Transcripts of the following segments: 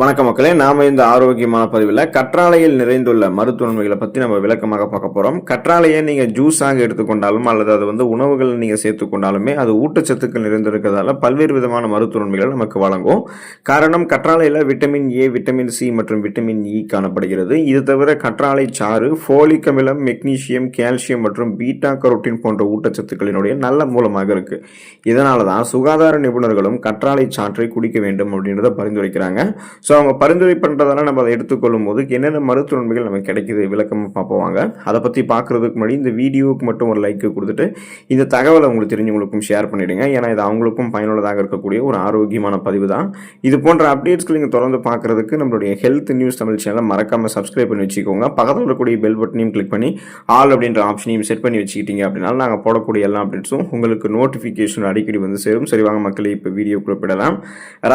வணக்க மக்களே நாம இந்த ஆரோக்கியமான பதிவில் கற்றாழையில் நிறைந்துள்ள மருத்துவன்மைகளை பற்றி நம்ம விளக்கமாக பார்க்க போகிறோம் கற்றாழையை நீங்கள் ஜூஸாக எடுத்துக்கொண்டாலும் அல்லது அது வந்து உணவுகள் நீங்கள் சேர்த்துக்கொண்டாலுமே அது ஊட்டச்சத்துக்கள் நிறைந்திருக்கிறதால பல்வேறு விதமான மருத்துவன்மைகள் நமக்கு வழங்கும். காரணம் கற்றாழையில் விட்டமின் ஏ விட்டமின் சி மற்றும் விட்டமின் இ e காணப்படுகிறது. இது தவிர கற்றாழை சாறு ஃபோலிக் அமிலம் மெக்னீசியம் கால்சியம் மற்றும் பீட்டா கரோட்டின் போன்ற ஊட்டச்சத்துக்களினுடைய நல்ல மூலமாக இருக்குது இதனால தான் சுகாதார நிபுணர்களும் கற்றாழை சாற்றை குடிக்க வேண்டும் அப்படின்றத பரிந்துரைக்கிறாங்க. ஸோ அவங்க பரிந்துரை பண்ணுறதால நம்ம அதை எடுத்துக்கொள்ளும் போது என்னென்ன மருத்துவ நன்மைகள் நமக்கு கிடைக்குது விளக்கமாக பார்ப்போவாங்க அதை பற்றி பார்க்குறதுக்கு முன்னாடி இந்த வீடியோவுக்கு மட்டும் ஒரு லைக் கொடுத்துட்டு இந்த தகவலை உங்களுக்கு தெரிஞ்சவங்களுக்கும் ஷேர் பண்ணிவிடுங்க ஏன்னா இது அவங்களுக்கும் பயனுள்ளதாக இருக்கக்கூடிய ஒரு ஆரோக்கியமான பதிவு தான். இது போன்ற அப்டேட்ஸ்கள் நீங்கள் தொடர்ந்து பார்க்குறதுக்கு நம்மளுடைய ஹெல்த் நியூஸ் தமிழ் சேனலை மறக்காமல் சப்ஸ்கிரைப் பண்ணி வச்சுக்கோங்க. பக்கத்தில் இருக்கக்கூடிய பெல் பட்டனையும் கிளிக் பண்ணி ஆல் அப்படின்ற ஆப்ஷனையும் செட் பண்ணி வச்சுக்கிட்டீங்க அப்படின்னா நாங்கள் போடக்கூடிய எல்லா அப்டேட்ஸும் உங்களுக்கு நோட்டிஃபிகேஷன் அடிக்கடி வந்து சேரும். சரி வாங்க இப்போ வீடியோ குறிப்பிடலாம்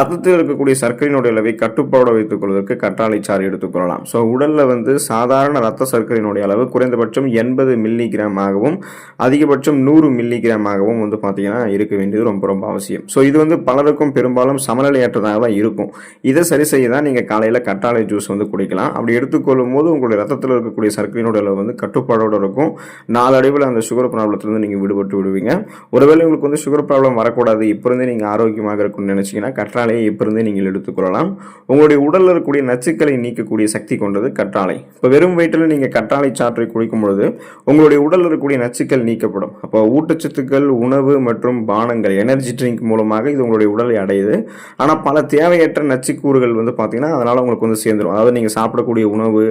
ரத்தத்தில் இருக்கக்கூடிய சர்க்கரையினுடைய அளவை கட் கட்டுப்பாடு வைத்துக் கொள்வதற்கு கற்றாழை சாறு எடுத்துக்கொள்ளலாம் ஸோ உடலில் வந்து சாதாரண ரத்த சர்க்கரையினுடைய அளவு குறைந்தபட்சம் எண்பது மில்லி கிராம் ஆகவும் அதிகபட்சம் நூறு மில்லி கிராம் ஆகவும் வந்து பார்த்தீங்கன்னா இருக்க வேண்டியது ரொம்ப ரொம்ப அவசியம். ஸோ இது வந்து பலருக்கும் பெரும்பாலும் சமநிலையற்றதாக தான் இருக்கும். இதை சரி செய்ய தான் நீங்கள் காலையில் கற்றாழை ஜூஸ் வந்து குடிக்கலாம். அப்படி எடுத்துக்கொள்ளும் போது உங்களுடைய ரத்தத்தில் இருக்கக்கூடிய சர்க்கரையினுடைய அளவு வந்து கட்டுப்பாடோடு இருக்கும். நாளடைவில் அந்த சுகர் ப்ராப்ளத்துலேருந்து நீங்கள் விடுபட்டு விடுவீங்க. ஒருவேளை உங்களுக்கு வந்து சுகர் ப்ராப்ளம் வரக்கூடாது இப்போ இருந்தே நீங்கள் ஆரோக்கியமாக இருக்கும்னு நினச்சிங்கன்னா கற்றாழையை இப்போ இருந்தே நீங்கள் எடுத்துக்கொள்ளலாம் உங்களுடைய உடலில் இருக்கக்கூடிய நச்சுக்களை நீக்கக்கூடிய சக்தி கொண்டது கற்றாழை. இப்போ வெறும் வயிற்றில் நீங்கள் கற்றாழை சாற்றை குடிக்கும் பொழுது உங்களுடைய உடலில் இருக்கக்கூடிய நச்சுக்கள் நீக்கப்படும். அப்போ ஊட்டச்சத்துக்கள் உணவு மற்றும் பானங்கள் எனர்ஜி ட்ரிங்க் மூலமாக இது உங்களுடைய உடலை அடையுது. ஆனால் பல தேவையற்ற நச்சுக்கூறுகள் வந்து பார்த்திங்கன்னா அதனால் உங்களுக்கு வந்து சேர்ந்துடும் அதாவது நீங்கள் சாப்பிடக்கூடிய உணவு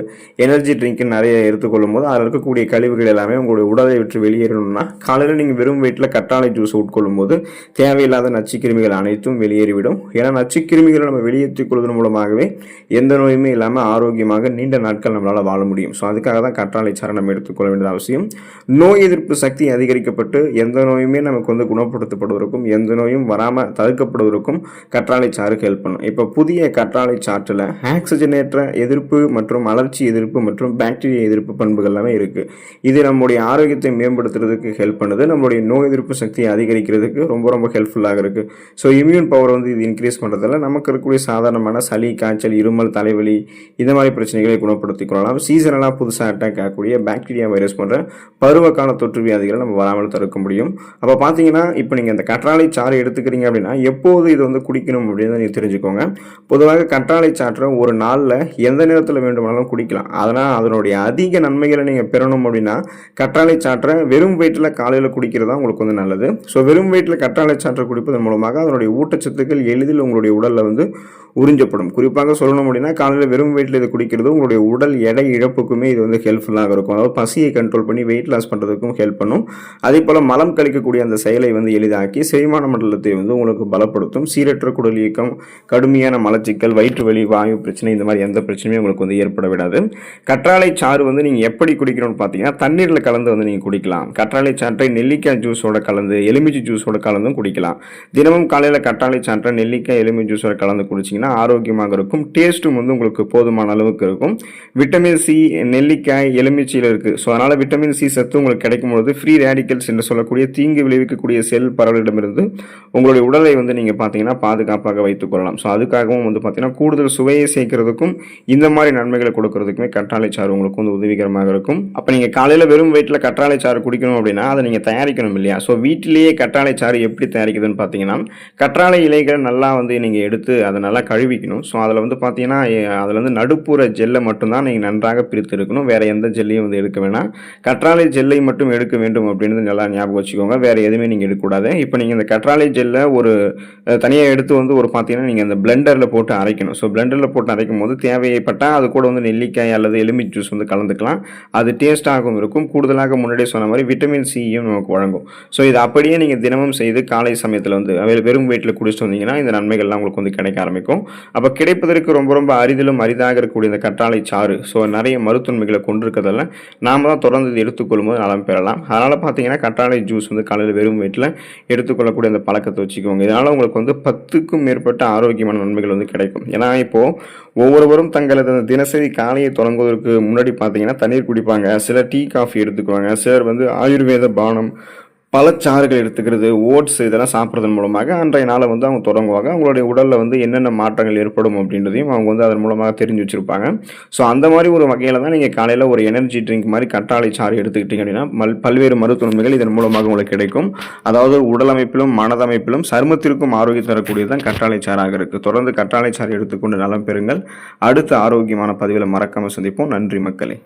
எனர்ஜி ட்ரிங்க் நிறைய எடுத்துக்கொள்ளும் போது அதில் இருக்கக்கூடிய கழிவுகள் எல்லாமே உங்களுடைய உடலை விட்டு வெளியேறணும்னா காலையில் நீங்கள் வெறும் வயிற்றில் கற்றாழை ஜூஸ் உட்கொள்ளும் போது தேவையில்லாத நச்சுக்கிருமிகள் அனைத்தும் வெளியேறிவிடும். ஏன்னா நச்சுக்கிருமிகளை நம்ம வெளியேற்றிக் கொள்வதன் மூலம் மூலமாகவே எந்த நோயுமே இல்லாமல் ஆரோக்கியமாக நீண்ட நாட்கள் நம்மளால் வாழ முடியும். ஸோ அதுக்காக தான் கற்றாழை சாறு நம்ம எடுத்துக்கொள்ள வேண்டியது அவசியம். நோய் எதிர்ப்பு சக்தி அதிகரிக்கப்பட்டு எந்த நோயுமே நமக்கு வந்து குணப்படுத்தப்படுவதற்கும் எந்த நோயும் வராமல் தடுக்கப்படுவதற்கும் கற்றாழை சாறு ஹெல்ப் பண்ணும். இப்போ புதிய கற்றாழை சாற்றில் ஆக்சிஜனேற்ற எதிர்ப்பு மற்றும் அலர்ச்சி எதிர்ப்பு மற்றும் பாக்டீரியா எதிர்ப்பு பண்புகள் எல்லாமே இருக்குது இது நம்முடைய ஆரோக்கியத்தை மேம்படுத்துறதுக்கு ஹெல்ப் பண்ணுது. நம்மளுடைய நோய் எதிர்ப்பு சக்தியை அதிகரிக்கிறதுக்கு ரொம்ப ரொம்ப ஹெல்ப்ஃபுல்லாக இருக்குது ஸோ இம்யூன் பவர் வந்து இது இன்க்ரீஸ் பண்ணுறதால நமக்கு இருக்கக்கூடிய சாதாரணமான சளி காய்ச்சல் இருமல் தலைவலி இந்த மாதிரி பிரச்சனைகளை குணப்படுத்திக் கொள்ளலாம். சீசனலாக புதுசாக அட்டாக் ஆகக்கூடிய பாக்டீரியா வைரஸ் போன்ற பருவகால தொற்று வியாதிகளை நம்ம வராமல் தடுக்க முடியும். அப்போ பார்த்தீங்கன்னா இப்போ நீங்கள் இந்த கற்றாழை சாறு எடுத்துக்கிறீங்க அப்படின்னா எப்போது இது வந்து குடிக்கணும் அப்படின்னு நீங்கள் தெரிஞ்சுக்கோங்க. பொதுவாக கற்றாழை சாற்றை ஒரு நாளில் எந்த நேரத்தில் வேண்டுமானாலும் குடிக்கலாம். அதனால் அதனுடைய அதிக நன்மைகளை நீங்கள் பெறணும் அப்படின்னா கற்றாழை சாற்றை வெறும் வயிற்றில் காலையில் குடிக்கிறது தான் உங்களுக்கு வந்து நல்லது. ஸோ வெறும் வயிற்றில் கற்றாழை சாற்றை குடிப்பதன் மூலமாக அதனுடைய ஊட்டச்சத்துக்கள் எளிதில் உங்களுடைய உடலில் வந்து உறிஞ்சப்படும். குறிப்பாக சொல்லணும் அப்படின்னா காலையில் வெறும் வெயிட்டில் இதை குடிக்கிறது உங்களுடைய உடல் எடை இழப்புக்குமே இது வந்து ஹெல்ப்ஃபுல்லாக இருக்கும். அதாவது பசியை கண்ட்ரோல் பண்ணி வெயிட் லாஸ் பண்ணுறதுக்கும் ஹெல்ப் பண்ணும். அதே போல் மலம் கழிக்கக்கூடிய அந்த செயலை வந்து எளிதாக்கி செரிமான மண்டலத்தை வந்து உங்களுக்கு பலப்படுத்தும். சீரற்ற குடல் இயக்கம் கடுமையான மலச்சிக்கல் வயிற்று வலி வாயு பிரச்சனை இந்த மாதிரி எந்த பிரச்சனையும் உங்களுக்கு வந்து ஏற்பட விடாது. கற்றாழை சாறு வந்து நீங்கள் எப்படி குடிக்கணும்னு பார்த்தீங்கன்னா தண்ணீரில் கலந்து வந்து நீங்கள் குடிக்கலாம். கற்றாழை சாற்றை நெல்லிக்காய் ஜூஸோட கலந்து எலுமிச்சை ஜூஸோட கலந்தும் குடிக்கலாம். தினமும் காலையில் கற்றாழை சாற்றை நெல்லிக்காய் எலுமிச்சை ஜூஸோட கலந்து குடிச்சிங்கன்னா ஆரோக்கியமாக இருக்கும். டேஸ்ட்டும் வந்து உங்களுக்கு போதுமான அளவுக்கு இருக்கும். விட்டமின் சி நெல்லிக்காய் எலுமிச்சியில் இருக்குது ஸோ அதனால் விட்டமின் சி சத்து உங்களுக்கு கிடைக்கும் பொழுது ஃப்ரீ ரேடிக்கல்ஸ் என்று சொல்லக்கூடிய தீங்கு விளைவிக்கக்கூடிய செல் பரவலிடமிருந்து உங்களுடைய உடலை வந்து நீங்கள் பார்த்தீங்கன்னா பாதுகாப்பாக வைத்துக் கொள்ளலாம். ஸோ அதுக்காகவும் வந்து பார்த்தீங்கன்னா கூடுதல் சுவையை சேர்க்கிறதுக்கும் இந்த மாதிரி நன்மைகளை கொடுக்கறதுக்குமே கற்றாழை சாறு உங்களுக்கு வந்து உதவிகரமாக இருக்கும். அப்போ நீங்கள் காலையில் வெறும் வயிற்றில் கற்றாழை சாறு குடிக்கணும் அப்படின்னா அதை நீங்கள் தயாரிக்கணும் இல்லையா? ஸோ வீட்டிலேயே கற்றாழை சாறு எப்படி தயாரிக்குதுன்னு பார்த்தீங்கன்னா கற்றாழை இலைகளை நல்லா வந்து நீங்கள் எடுத்து அதை நல்லா கழுவிக்கணும். ஸோ அதில் வந்து பார்த்தீங்கன்னா அதில் வந்து நடுப்புற ஜெல்லை மட்டும்தான் நீங்கள் நன்றாக பிரித்து எடுக்கணும் வேறு எந்த ஜெல்லையும் வந்து எடுக்க வேணாம். கற்றாழை ஜெல்லை மட்டும் எடுக்க வேண்டும் அப்படின்னு நல்லா ஞாபகம் வச்சுக்கோங்க. வேறு எதுவுமே நீங்கள் எடுக்கக்கூடாது. இப்போ நீங்கள் இந்த கற்றாழை ஜெல்லை ஒரு தனியாக எடுத்து வந்து ஒரு பார்த்தீங்கன்னா நீங்கள் அந்த பிளெண்டரில் போட்டு அரைக்கணும். ஸோ பிளெண்டரில் போட்டு அரைக்கும் போது தேவைப்பட்டால் அது கூட வந்து நெல்லிக்காய் அல்லது எலுமிச்சை ஜூஸ் வந்து கலந்துக்கலாம். அது டேஸ்ட்டாகவும் இருக்கும். கூடுதலாக முன்னாடியே சொன்ன மாதிரி விட்டமின் சியும் நமக்கு வழங்கும். ஸோ இது அப்படியே நீங்கள் தினமும் செய்து காலை சமயத்தில் வந்து வெறும் வீட்டில் குடிச்சிட்டு வந்தீங்கன்னா இந்த நன்மைகள்லாம் உங்களுக்கு வந்து கிடைக்க ஆரம்பிக்கும். அப்போ கிடைப்பதற்கு ரொம்ப ரொம்ப அரிதிலும் அரிதாக இருக்கக்கூடிய இந்த கற்றாழை சாறு. ஸோ நிறைய மருத்துவமைகளை கொண்டிருக்கிறதெல்லாம் நாம தான் தொடர்ந்து இது எடுத்துக்கொள்ளும் போது நலம் பெறலாம். அதனால் பார்த்தீங்கன்னா கற்றாழை ஜூஸ் வந்து காலையில் வெறும் வயிற்றில் எடுத்துக்கொள்ளக்கூடிய அந்த பழக்கத்தை வச்சுக்கோங்க. இதனால் உங்களுக்கு வந்து பத்துக்கும் மேற்பட்ட ஆரோக்கியமான நன்மைகள் வந்து கிடைக்கும். ஏன்னா இப்போது ஒவ்வொருவரும் தங்களது அந்த தினசரி காலையை தொடங்குவதற்கு முன்னாடி பார்த்தீங்கன்னா தண்ணீர் குடிப்பாங்க. சிலர் டீ காஃபி எடுத்துக்குவாங்க. சிலர் வந்து ஆயுர்வேத பானம் பழச்சாறுகள் எடுத்துக்கிறது ஓட்ஸ் இதெல்லாம் சாப்பிட்றதன் மூலமாக அன்றைய நாளை வந்து அவங்க தொடங்குவாங்க. அவங்களுடைய உடலில் வந்து என்னென்ன மாற்றங்கள் ஏற்படும் அப்படின்றதையும் அவங்க வந்து அதன் மூலமாக தெரிஞ்சு வச்சுருப்பாங்க. ஸோ அந்த மாதிரி ஒரு வகையில் தான் நீங்கள் காலையில் ஒரு எனர்ஜி ட்ரிங்க் மாதிரி கற்றாழை சாறு எடுத்துக்கிட்டீங்க அப்படின்னா மல் பல்வேறு மருத்துவன்மைகள் இதன் மூலமாக உங்களுக்கு கிடைக்கும். அதாவது உடலமைப்பிலும் மனதமைப்பிலும் சருமத்திற்கும் ஆரோக்கியம் தரக்கூடியது தான் கற்றாழை சாராக இருக்குது தொடர்ந்து கற்றாழை சாறு எடுத்துக்கொண்டு நலம் பெறுங்கள். அடுத்த ஆரோக்கியமான பதிவில் மறக்காமல் சந்திப்போம். நன்றி மக்களே.